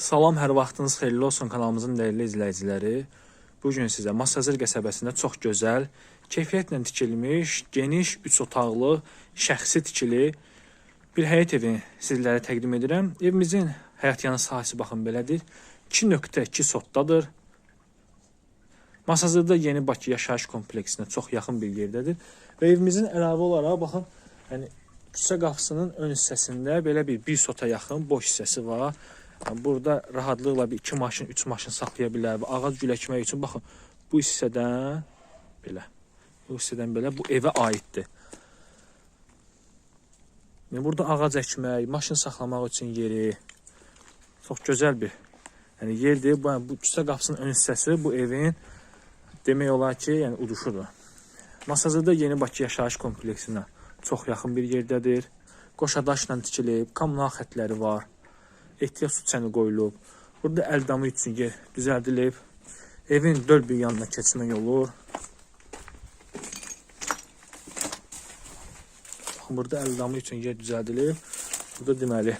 Salam, hər vaxtınız xeyirli olsun kanalımızın dəyərli izləyiciləri. Bu gün sizə Masazır qəsəbəsində çox gözəl, keyfiyyətlə tikilmiş, geniş, 3 otaqlı, şəxsi tikili bir həyət evi sizlərə təqdim edirəm. Evimizin həyat yanı sahəsi baxın belədir. 2.2 sotdadır. Masazırda Yeni Bakı yaşayış kompleksinə çox yaxın bir yerdədir. Və evimizin əlavə olaraq baxın, yəni küçə qapısının ön hissəsində belə bir bir sota yaxın boş hissəsi var. Burada rahatlıqla bir iki maşın, üç maşın saxlaya bilər. Ağac güləkmək üçün baxın bu hissədən belə. Bu hissədən belə bu evə aiddir. Yəni burada ağac əkmək, maşın saxlamaq üçün yeri çox gözəl bir yəni yerdir. Bu, bu küçə qapısının ön hissəsi bu evin demək olar ki, yəni uduşudur. Masazırda Yeni Bakı yaşayış kompleksinə çox yaxın bir yerdədir. Qoşadaşla tikilib, kommunal xətləri var. Ehtiyat su çəni qoyulub. Burada əl damı üçün düzəldilib. Evin dörd bir yanına keçmək olur. Baxın, Burada əl damı üçün yer düzəldilib. Burada deməli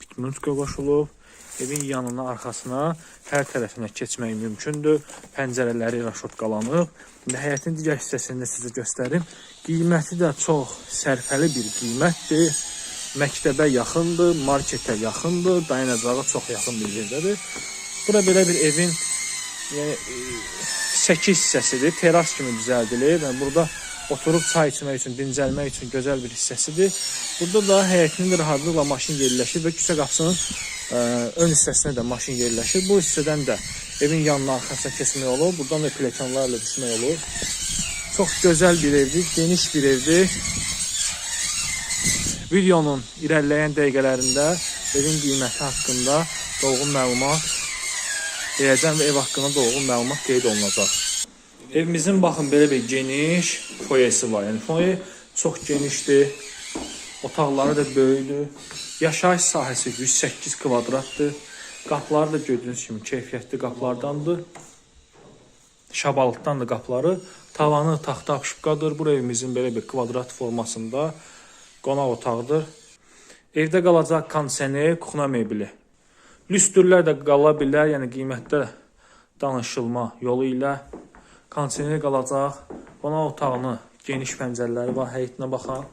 bitmutka qoşulub. Evin yanına, arxasına, hər tərəfinə keçmək mümkündür. Pəncərələri raşotqalanıb. İndi həyətin digər hissəsini də sizə göstərim. Qiyməti də çox sərfəli bir qiymətdir. Məktəbə yaxındır, marketə yaxındır, dayanacağa çox yaxın bir yerdədir. Bura belə bir evin yəni, e, 8 hissəsidir. Teras kimi düzəldilib. Yəni, burada oturub çay içmək üçün, dincəlmək üçün gözəl bir hissəsidir. Burada da həyətinin rahatlıqla maşın yerləşir və küçə qapısının ə, ön hissəsinə də maşın yerləşir. Bu hissədən də evin yanına arxasına keçmək olur. Buradan da pilləkənlərlə düşmək olur. Çox gözəl bir evdir, geniş bir evdir. Videonun irəliləyən dəqiqələrində evin qiyməti haqqında dolğun məlumat verəcəm və ev haqqında dolğun məlumat qeyd olunacaq. Evimizin baxın belə bir geniş foyesi var. Yəni foye çox genişdir. Otaqları da böyükdür. Yaşayış sahəsi 108 kvadratdır. Qapıları da gördüyünüz kimi keyfiyyətli qapılardandır. Şabalıqdandır qapıları. Tavanı taxta apşıqadır. Bu evimizin belə bir kvadrat formasında qonaq otağıdır. Evdə qalacaq kondisioner, kuxna mebeli. Lüstrlər də qala bilər, yəni qiymətdə danışılma yolu ilə kondisioner qalacaq. Qonaq otağını geniş pəncərələri var, həyətinə baxan.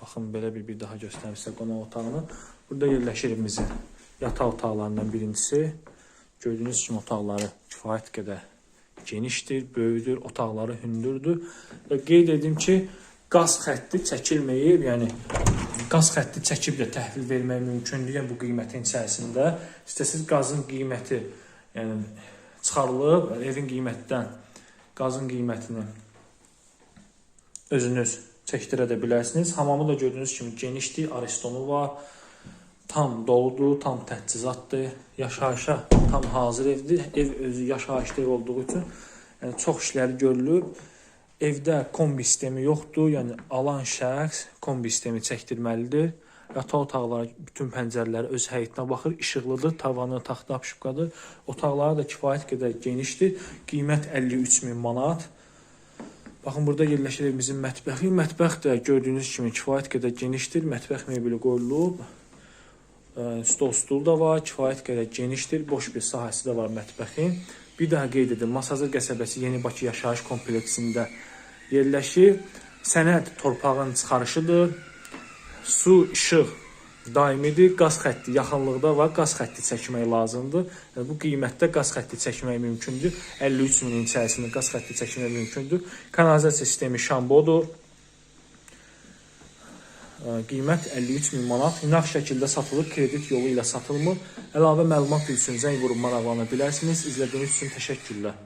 Baxın belə bir bir daha göstərim sizə qonaq otağını. Burada yerləşir evimizin yataq otaqlarından birincisi. Gördüyünüz kimi otaqları kifayət qədər genişdir, böyükdür, otaqları hündürdür. Və qeyd edim ki, qaz xətti çəkilməyib, yəni qaz xətti çəkib də təhvil vermək mümkündür, yəni bu qiymətin içərisində. İstəsiz qazın qiyməti, yəni çıxarılıb, evin qiymətdən qazın qiymətini özünüz çəkdirə də bilərsiniz. Hamamı da gördüyünüz kimi genişdir, aristonu var. Tam doludur, tam təchizatdır. Yaşayışa tam hazır evdir. Ev özü yaşayışlı ev olduğu üçün yəni çox işləri görülüb. Evdə kombi sistemi yoxdur. Yəni alan şəxs kombi sistemi çəkdirməlidir. Yataq otaqları bütün pəncərələri öz həyətinə baxır, işıqlıdır, tavanı taxta apşıqadır. Otaqları da kifayət qədər genişdir. Qiymət 53 min manat. Baxın burada yerləşir evimizin mətbəxi. Mətbəx də gördüyünüz kimi kifayət qədər genişdir. Mətbəx mebeli qoyulub. Ə, Stol stul da var, kifayət qədər genişdir. Boş bir sahəsi də var mətbəxin. Bir daha qeyd edim, Masazır qəsəbəsi Yeni Bakı yaşayış kompleksində yerləşir. Sənəd torpağın çıxarışıdır. Su, işıq daimidir. Qaz xətti yaxınlıqda var. Qaz xətti çəkmək lazımdır. Bu qiymətdə qaz xətti çəkmək mümkündür. 53 minin içərisində qaz xətti çəkmək mümkündür. Kanalizasiya sistemi şambodur. Qiymət 53 min manat. Nağd şəkildə satılır, kredit yolu ilə satılmır. Əlavə məlumat üçün zəng vurub maraqlana bilərsiniz. İzlədiyiniz üçün təşəkkürlər.